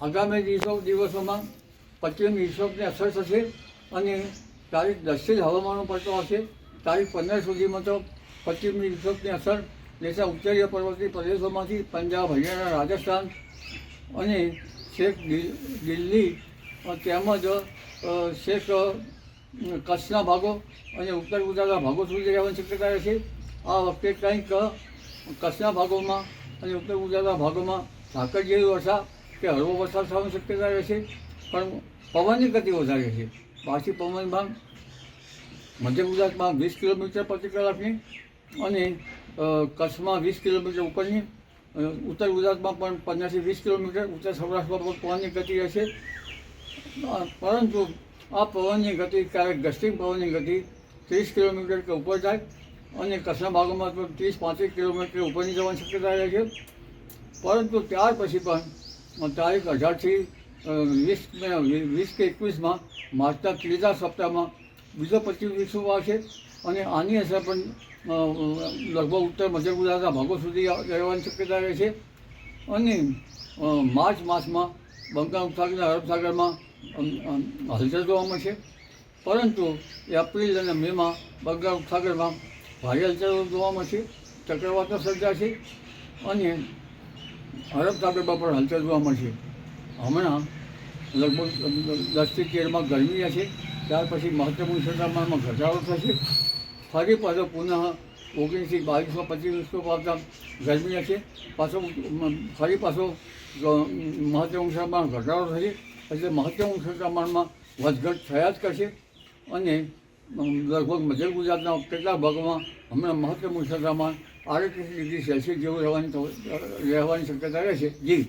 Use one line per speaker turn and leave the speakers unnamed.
આગામી દિવસો દિવસોમાં પશ્ચિમ વિક્ષોભની અસર થશે અને તારીખ દસથી જ હવામાનો પડતો હશે તારીખ પંદર સુધીમાં તો પશ્ચિમ વિક્ષોભની અસર દેશના ઉત્તરીય પર્વતીય પ્રદેશોમાંથી પંજાબ, હરિયાણા, રાજસ્થાન અને છેક દિલ્હી તેમજ શેખ કચ્છના ભાગો અને ઉત્તર ગુજરાતના ભાગો સુધી રહેવાની શક્યતા રહેશે. આ વખતે કંઈક કચ્છના ભાગોમાં અને ઉત્તર ગુજરાતના ભાગોમાં ઝાકળ જેવી વર્ષા કે હળવો વરસાદ થવાની શક્યતા રહેશે પણ પવનની ગતિ વધારે છે. બાકી પવનમાં મધ્ય ગુજરાતમાં વીસ કિલોમીટર પ્રતિ કલાકની અને કચ્છમાં વીસ કિલોમીટર ઉપરની ઉત્તર ગુજરાતમાં પણ પંદરથી વીસ કિલોમીટર, ઉત્તર સૌરાષ્ટ્રમાં પણ પવનની ગતિ રહેશે પરંતુ આ પવનની ગતિ ક્યારેક ગસ્ટિંગ પવનની ગતિ ત્રીસ કિલોમીટર કે ઉપર જાય અને કચ્છના ભાગોમાં પણ ત્રીસ પાંત્રીસ કિલોમીટર ઉપરની જવાની શક્યતા રહે છે. પરંતુ ત્યાર પછી પણ તારીખ અઢારથી વીસ વીસ કે એકવીસમાં માર્ચના ત્રીજા સપ્તાહમાં બીજો પચીસ વિક્ષોભ આવશે અને આની અસર પણ લગભગ ઉત્તર મધ્ય ગુજરાતના ભાગો સુધી રહેવાની શક્યતા રહે છે. અને માર્ચ માસમાં બંગાળ ઉપસાગરના અરબ સાગરમાં અમ, અમ, હલચલ જોવા મળશે પરંતુ એપ્રિલ અને મેમાં બંગાળ ઉપસાગરમાં ભારે હલચલ જોવા મળશે ચક્રવાતો સર્જાશે અને અરબ સાગરમાં પણ હલચલ જોવા મળશે. હમણાં લગભગ દસથી તેરમાં ગરમી હશે, ત્યાર પછી મહત્તમ ઉષ્ણતામાનમાં ઘટાડો થશે. ફરી પાછો પુનઃ ઓગણીસથી બાવીસો પચીસ વાગતા ગરમી હશે. પાછો ફરી પાછો મહત્તમ ઉષ્ણતામાન ઘટાડો થશે. એટલે મહત્તમ ઉષ્ણતામાનમાં વધઘટ થયા જ કરશે. અને લગભગ મધ્ય ગુજરાતના કેટલાક ભાગોમાં હમણાં મહત્તમ ઉષ્ણતામાન આડત્રીસ ડિગ્રી સેલ્સિયસ જેવું રહેવાની રહેવાની શક્યતા રહેશે જી.